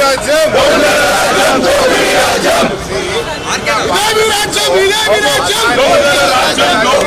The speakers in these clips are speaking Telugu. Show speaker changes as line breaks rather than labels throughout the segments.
ராஜ்யம் ராஜ்யம் ராஜ்யம் ராஜ்யம்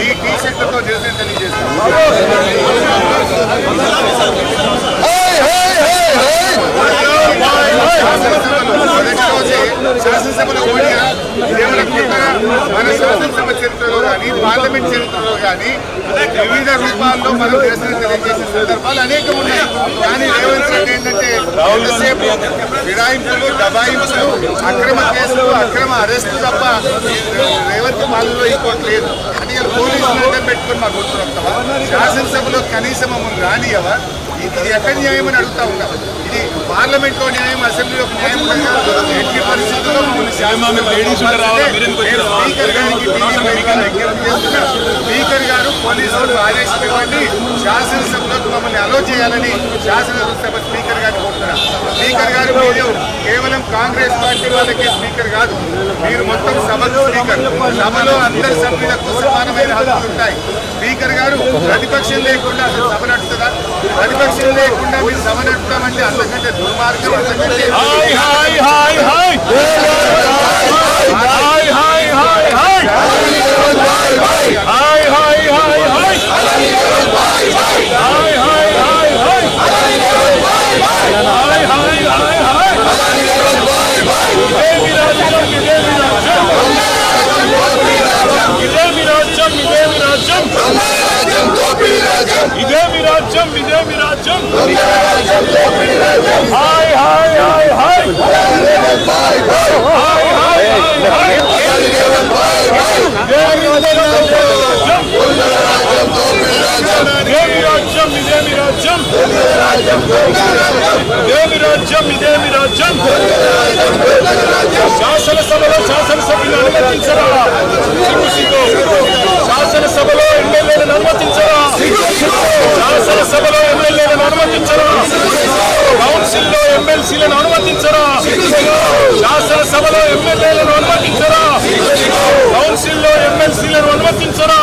ఈ టీ షర్ట్లతో నిరసన తెలియజేస్తాను శాసనసభలో మొదటి రోజే శాసనసభలో ఓడిన కేవలం కొత్తగా మన శాసనసభ చరిత్రలో కానీ పార్లమెంట్ చరిత్రలో కానీ వివిధ రూపాల్లో మనం నిరసన తెలియజేసిన సందర్భాలు అనేకం ఉన్నాయి. కానీ రేవంత్ రెడ్డి ఏంటంటే ఎంతసేపు ఫిరాయింపులు దబాయింపులు అక్రమ కేసులు అక్రమ అరెస్టు తప్ప రేవంత్ పాలనలో ఇంకోటి లేదు. అని పోలీసులు పెట్టుకుని మాకు గుర్తురొస్తావా శాసనసభలో కనీసం మమ్మల్ని రానియవా? ఇది ఎక్కడ న్యాయం అని అడుగుతా ఉన్నా. ఇది పార్లమెంట్లో న్యాయం అసెంబ్లీలో ఒక న్యాయం. ఎట్టి పరిస్థితుల్లో స్పీకర్ గారికి. స్పీకర్ గారు పోలీసులకు ఆదేశం ఇవ్వండి శాసనసభలోకి మమ్మల్ని అలో చేయాలని శాసనసభ స్పీకర్ గారిని కోరుతున్నా స్పీకర్ గారు మీరు కేవలం కాంగ్రెస్ పార్టీ వాళ్ళకే స్పీకర్ కాదు. మీరు మొత్తం సభకు స్పీకర్ సభలో అందరి సభ్యులకు సమానమైన హక్కులు ఉంటాయి. స్పీకర్ గారు ప్రతిపక్షం లేకుండా సభ నడుపుతుందా ప్రతిపక్షం లేకుండా మీరు సభ నడుపుతామంటే అంతకంటే దుర్మార్గం అంతకంటే
రాజ్యం ఇదే మీ రాజ్యం హాయ్ హాయ్ హాయ్ హాయ్ శాసనసభలో శాసనసభ్యులు అనుమతించరా సిగ్గు సిగ్గు సభలో ఎమ్మెల్యేలను అనుమతించరా? కౌన్సిల్లో ఎమ్మెల్సీలను అనుమతించరా?